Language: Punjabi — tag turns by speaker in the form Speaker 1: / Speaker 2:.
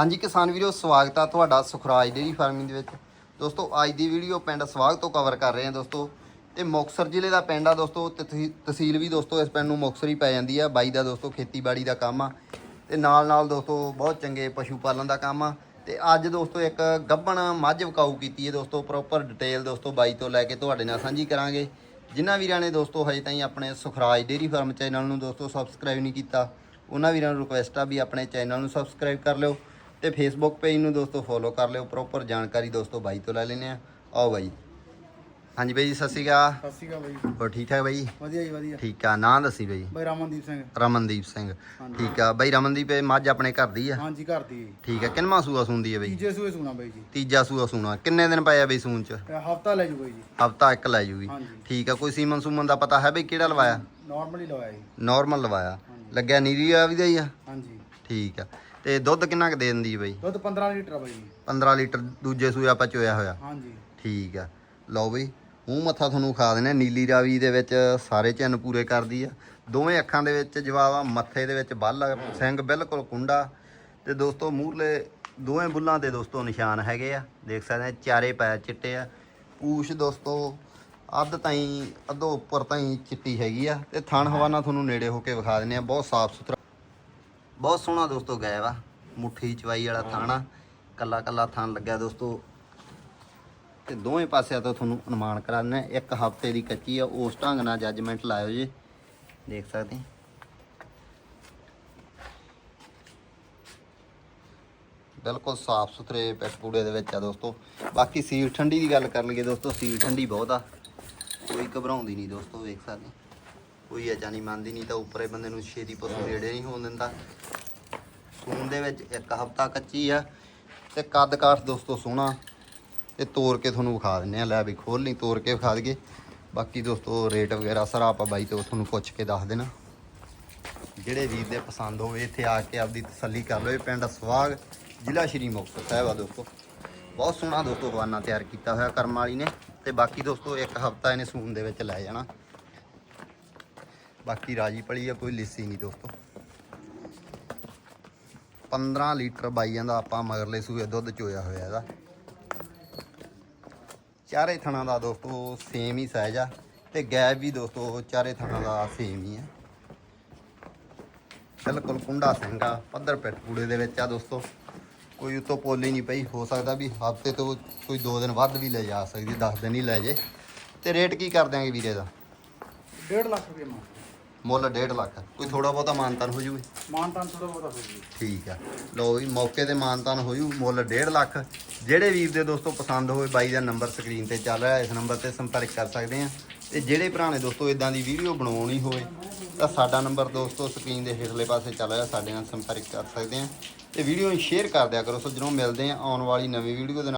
Speaker 1: ਹਾਂਜੀ ਕਿਸਾਨ ਵੀਰੋ, ਸਵਾਗਤ ਆ ਤੁਹਾਡਾ ਸੁਖਰਾਜ ਡੇਰੀ ਫਾਰਮਿੰਗ ਦੇ ਵਿੱਚ। ਦੋਸਤੋ, ਅੱਜ ਦੀ ਵੀਡੀਓ ਪਿੰਡ ਸਵਾਗ ਤੋਂ ਕਵਰ ਕਰ ਰਹੇ ਹਾਂ ਦੋਸਤੋ। ਤੇ ਮੁਕਤਸਰ ਜ਼ਿਲ੍ਹੇ ਦਾ ਪਿੰਡ ਆ ਦੋਸਤੋ, ਤੇ ਤਹਿਸੀਲ ਵੀ ਦੋਸਤੋ, ਇਸ ਪਿੰਡ ਨੂੰ ਮੁਕਤਸਰ ਹੀ ਪੈ ਜਾਂਦੀ ਆ। ਬਾਈ ਦਾ ਦੋਸਤੋ, ਖੇਤੀਬਾੜੀ ਦਾ ਕੰਮ ਆ। ਤੇ ਨਾਲ ਨਾਲ ਦੋਸਤੋ, ਬਹੁਤ ਚੰਗੇ ਪਸ਼ੂ ਪਾਲਣ ਦਾ ਕੰਮ ਆ। ਤੇ ਅੱਜ ਦੋਸਤੋ, ਇੱਕ ਗੱਬਣ ਮੱਝ ਵਿਕਾਊ ਕੀਤੀ ਹੈ ਦੋਸਤੋ ਪ੍ਰੋਪਰ ਡਿਟੇਲ ਦੋਸਤੋ, ਬਾਈ ਤੋਂ ਲੈ ਕੇ ਤੁਹਾਡੇ ਨਾਲ ਸਾਂਝੀ ਕਰਾਂਗੇ। ਜਿਨ੍ਹਾਂ ਵੀਰਾਂ ਨੇ ਦੋਸਤੋ, ਹਜੇ ਤਾਈਂ ਆਪਣੇ ਸੁਖਰਾਜ ਡੇਰੀ ਫਾਰਮ ਚੈਨਲ ਨੂੰ ਦੋਸਤੋ ਸਬਸਕ੍ਰਾਈਬ ਨਹੀਂ ਕੀਤਾ, ਉਹਨਾਂ ਵੀਰਾਂ ਨੂੰ ਰਿਕੁਐਸਟ ਆ ਵੀ ਆਪਣੇ ਚੈਨਲ ਨੂੰ ਸਬਸਕ੍ਰਾਈਬ ਕਰ ਲਿਓ। ਤੇ ਫੇਸਬੁੱਕ ਪੇਜ ਨੂੰ ਦੋਸਤੋ ਫੋਲੋ ਕਰ ਲਿਓ ਪ੍ਰੋਪਰ ਜਾਣਕਾਰੀ ਦੋਸਤੋ ਬਾਈ ਤੋਂ ਲੈ ਲੈਨੇ ਆ ਆਓ ਬਾਈ। ਹਾਂਜੀ ਬਾਈ ਜੀ ਸਤਿ ਸ਼੍ਰੀ ਅਕਾਲ।
Speaker 2: ਸਤਿ ਸ਼੍ਰੀ ਅਕਾਲ ਬਾਈ
Speaker 1: ਹੋਰ ਠੀਕ ਠਾਕ ਬਾਈ?
Speaker 2: ਵਧੀਆ ਜੀ ਵਧੀਆ।
Speaker 1: ਠੀਕ ਆ ਨਾਂ ਦੱਸੀ ਬਾਈ।
Speaker 2: ਬਾਈ ਰਮਨਦੀਪ ਸਿੰਘ।
Speaker 1: ਰਮਨਦੀਪ ਸਿੰਘ। ਠੀਕ ਆ ਬਾਈ ਰਮਨਦੀਪ ਇਹ ਮੱਝ ਆਪਣੇ ਘਰ ਦੀ ਆ?
Speaker 2: ਹਾਂਜੀ ਘਰ ਦੀ।
Speaker 1: ਠੀਕ ਆ ਕਿੰਨਵਾਂ ਸੂਆ ਸੁੰਦੀ ਆ ਬਾਈ?
Speaker 2: ਤੀਜੇ ਸੂਏ ਸੁਣਾ ਬਾਈ ਜੀ।
Speaker 1: ਤੀਜਾ ਸੂਆ ਸੁਣਾ। ਕਿੰਨੇ ਦਿਨ ਪਏ ਆ ਬਈ ਸੂਣ ਚ?
Speaker 2: ਹਫਤਾ ਲੈ ਜੂ ਬਾਈ ਜੀ।
Speaker 1: ਹਫਤਾ ਇੱਕ ਲੈ ਜੂਗੀ।
Speaker 2: ਹਾਂਜੀ।
Speaker 1: ਠੀਕ ਆ ਕੋਈ ਸੀਮਨ ਸੂਮਨ ਦਾ ਪਤਾ ਹੈ ਬਈ ਕਿਹੜਾ ਲਵਾਇਆ?
Speaker 2: ਨਾਰਮਲੀ ਲਵਾਇਆ ਜੀ।
Speaker 1: ਨਾਰਮਲ ਲਵਾਇਆ। ਲੱਗਿਆ ਨੀਰੀ ਆ ਵੀ ਦਾ ਹੀ ਆ?
Speaker 2: ਹਾਂਜੀ।
Speaker 1: ਠੀਕ ਆ। ਤੇ ਦੁੱਧ ਕਿੰਨਾ ਕੁ ਦੇ ਦਿੰਦੀ ਬਈ?
Speaker 2: ਦੁੱਧ 15 ਲੀਟਰ ਆ ਬਾਈ ਜੀ।
Speaker 1: 15 ਲੀਟਰ ਦੂਜੇ ਸੂਏ ਆਪਾਂ ਚੋਇਆ ਹੋਇਆ।
Speaker 2: ਹਾਂਜੀ।
Speaker 1: ਠੀਕ ਆ। ਲਓ ਬਈ ਮੂੰਹ ਮੱਥਾ ਤੁਹਾਨੂੰ ਖਾ ਆ। ਨੀਲੀ ਰਾਵੀ ਦੇ ਵਿੱਚ ਸਾਰੇ ਚੰਨ ਪੂਰੇ ਕਰਦੀ ਆ। ਦੋਵੇਂ ਅੱਖਾਂ ਦੇ ਵਿੱਚ ਜਵਾਬ ਆ ਮੱਥੇ ਦੇ ਵਿੱਚ ਬੱਲ ਆ ਸਿੰਘ ਬਿਲਕੁਲ ਕੁੰਡਾ। ਤੇ ਦੋਸਤੋ ਮੂਹਰਲੇ ਦੋਵੇਂ ਬੁੱਲਾਂ ਦੇ ਦੋਸਤੋ ਨਿਸ਼ਾਨ ਹੈਗੇ ਆ। ਦੇਖ ਸਕਦੇ ਆ ਚਾਰੇ ਪੈਰ ਚਿੱਟੇ ਆ। ਪੂਛ ਦੋਸਤੋ ਅੱਧ ਤਾਈਂ ਅੱਧੋ ਉੱਪਰ ਤਾਈਂ ਚਿੱਟੀ ਹੈਗੀ ਆ। ਤੇ ਥਣ ਹਵਾਨਾ ਤੁਹਾਨੂੰ ਨੇੜੇ ਹੋ ਕੇ ਵਿਖਾ ਦਿੰਦੇ ਆ। ਬਹੁਤ ਸਾਫ਼ ਸੁਥਰਾ ਬਹੁਤ ਸੋਹਣਾ ਦੋਸਤੋ ਗਾਇਬ ਆ ਮੁੱਠੀ ਚਵਾਈ ਵਾਲਾ ਥਾਣਾ। ਕੱਲਾ ਕੱਲਾ ਥਾਣ ਲੱਗਿਆ ਦੋਸਤੋ। ਤੇ ਦੋਵੇਂ ਪਾਸਿਆਂ ਤੋਂ ਤੁਹਾਨੂੰ ਅਨੁਮਾਨ ਕਰਾ ਦਿੰਦੇ ਇੱਕ ਹਫ਼ਤੇ ਦੀ ਕੱਚੀ ਆ। ਉਸ ਢੰਗ ਨਾਲ ਜੱਜਮੈਂਟ ਲਾਇਓ ਜੀ। ਦੇਖ ਸਕਦੇ ਬਿਲਕੁਲ ਸਾਫ਼ ਸੁਥਰੇ ਪੈਟਪੂੜੇ ਦੇ ਵਿੱਚ ਆ ਦੋਸਤੋ। ਬਾਕੀ ਸੀਲ ਠੰਡੀ ਦੀ ਗੱਲ ਕਰ ਲਈਏ ਦੋਸਤੋ। ਸੀਲ ਠੰਡੀ ਬਹੁਤ ਆ। ਕੋਈ ਘਬਰਾਉਂਦੀ ਨਹੀਂ ਦੋਸਤੋ, ਵੇਖ ਸਕਦੇ ਕੋਈ ਅਜਾ ਨਹੀਂ ਮੰਨਦੀ ਨਹੀਂ ਤਾਂ ਉੱਪਰੇ ਬੰਦੇ ਨੂੰ ਛੇਤੀ ਪਸ਼ੂ ਨੇੜੇ ਨਹੀਂ ਹੋਣ ਦਿੰਦਾ। ਸੂਣ ਦੇ ਵਿੱਚ ਇੱਕ ਹਫਤਾ ਕੱਚੀ ਆ ਤੇ ਕੱਦ ਕਾਠ ਦੋਸਤੋ ਸੋਹਣਾ। ਤੇ ਤੋੜ ਕੇ ਤੁਹਾਨੂੰ ਵਿਖਾ ਦਿੰਨੇ ਆ। ਲੈ ਵੀ ਖੋਲ ਨਹੀਂ ਤੋੜ ਕੇ ਵਿਖਾ ਦਈਏ। ਬਾਕੀ ਦੋਸਤੋ ਰੇਟ ਵਗੈਰਾ ਸਾਰਾ ਆਪਾਂ ਬਾਈ ਤੋਂ ਤੁਹਾਨੂੰ ਪੁੱਛ ਕੇ ਦੱਸ ਦੇਣਾ। ਜਿਹੜੇ ਵੀਰ ਦੇ ਪਸੰਦ ਹੋਵੇ, ਇੱਥੇ ਆ ਕੇ ਆਪਦੀ ਤਸੱਲੀ ਕਰ ਲਓ। ਪਿੰਡ ਸਵਾਗ, ਜ਼ਿਲ੍ਹਾ ਸ਼੍ਰੀ ਮੁਕਤਸਰ ਸਾਹਿਬ ਆ ਦੋਸਤੋ। ਬਹੁਤ ਸੋਹਣਾ ਦੋਸਤੋ ਹਵਾਨਾ ਤਿਆਰ ਕੀਤਾ ਹੋਇਆ ਕਰਮ ਵਾਲੀ ਨੇ। ਤੇ ਬਾਕੀ ਦੋਸਤੋ ਇੱਕ ਹਫਤਾ ਇਹਨੇ ਸੂਨ ਦੇ ਵਿੱਚ ਲੈ ਜਾਣਾ। ਬਾਕੀ ਰਾਜੀ ਪਲੀ ਆ, ਕੋਈ ਲਿੱਸੀ ਨਹੀਂ ਦੋਸਤੋ। 15 ਲੀਟਰ ਬਾਈਆਂ ਦਾ ਆਪਾਂ ਮਗਰਲੇ ਸੂਏ ਦੁੱਧ ਚੋਇਆ ਹੋਇਆ ਇਹਦਾ। ਚਾਰੇ ਥਣਾ ਦਾ ਦੋਸਤੋ ਸੇਮ ਹੀ ਸਾਈਜ਼ ਆ ਤੇ ਗੈਪ ਵੀ ਦੋਸਤੋ ਚਾਰੇ ਥਣਾ ਦਾ ਸੇਮ ਹੀ ਆ। ਬਿਲਕੁਲ ਕੁੰਡਾ ਸਿੰਘਾ ਪੱਧਰ ਪਿੱਠ ਪੂੜੇ ਦੇ ਵਿੱਚ ਆ ਦੋਸਤੋ। ਕੋਈ ਉਤੋਂ ਪੋਲੀ ਨਹੀਂ ਪਈ, ਹੋ ਸਕਦਾ ਵੀ ਹਫ਼ਤੇ ਤੋਂ ਕੋਈ 2 ਦਿਨ ਵੱਧ ਵੀ ਲੈ ਜਾ ਸਕਦੀ 10 ਦਿਨ ਹੀ ਲੈ ਜੇ। ਤੇ ਰੇਟ ਕੀ ਕਰ ਦਿਆਂਗੇ ਵੀਰੇ ਦਾ?
Speaker 2: 1.5 ਲੱਖ ਰੁਪਏ ਮਾਨ
Speaker 1: ਮੁੱਲ 1.5 ਲੱਖ। ਕੋਈ ਥੋੜਾ ਬਹੁਤਾ ਮਾਨਤਾਨ ਹੋ ਜੂਵੇ
Speaker 2: ਮਾਨਤਾਨ ਥੋੜਾ ਬਹੁਤਾ ਹੋ ਜੂ
Speaker 1: ਠੀਕ ਆ। ਲਓ ਵੀ ਮੌਕੇ ਤੇ ਮਾਨਤਾਨ ਹੋ ਜੂ ਮੁੱਲ 1.5 ਲੱਖ। ਜਿਹੜੇ ਵੀਰ ਦੇ ਦੋਸਤੋ ਪਸੰਦ ਹੋਵੇ ਬਾਈ ਦਾ ਨੰਬਰ ਸਕਰੀਨ ਤੇ ਚੱਲ ਰਿਹਾ ਇਸ ਨੰਬਰ ਤੇ ਸੰਪਰਕ ਕਰ ਸਕਦੇ ਆ। ਤੇ ਜਿਹੜੇ ਭਰਾ ਨੇ ਦੋਸਤੋ ਇਦਾਂ ਦੀ ਵੀਡੀਓ ਬਣਾਉਣੀ ਹੋਵੇ ਤਾਂ ਸਾਡਾ ਨੰਬਰ ਦੋਸਤੋ ਸਕਰੀਨ ਦੇ ਹੇਠਲੇ ਪਾਸੇ ਚੱਲ ਰਿਹਾ ਸਾਡੇ ਨਾਲ ਸੰਪਰਕ ਕਰ ਸਕਦੇ ਆ। ਤੇ ਵੀਡੀਓ ਨੂੰ ਸ਼ੇਅਰ ਕਰ ਦਿਆ ਕਰੋ ਸੋ ਜਦੋਂ ਮਿਲਦੇ ਆ ਆਉਣ ਵਾਲੀ ਨਵੀਂ ਵੀਡੀਓ ਦੇ ਨਾਲ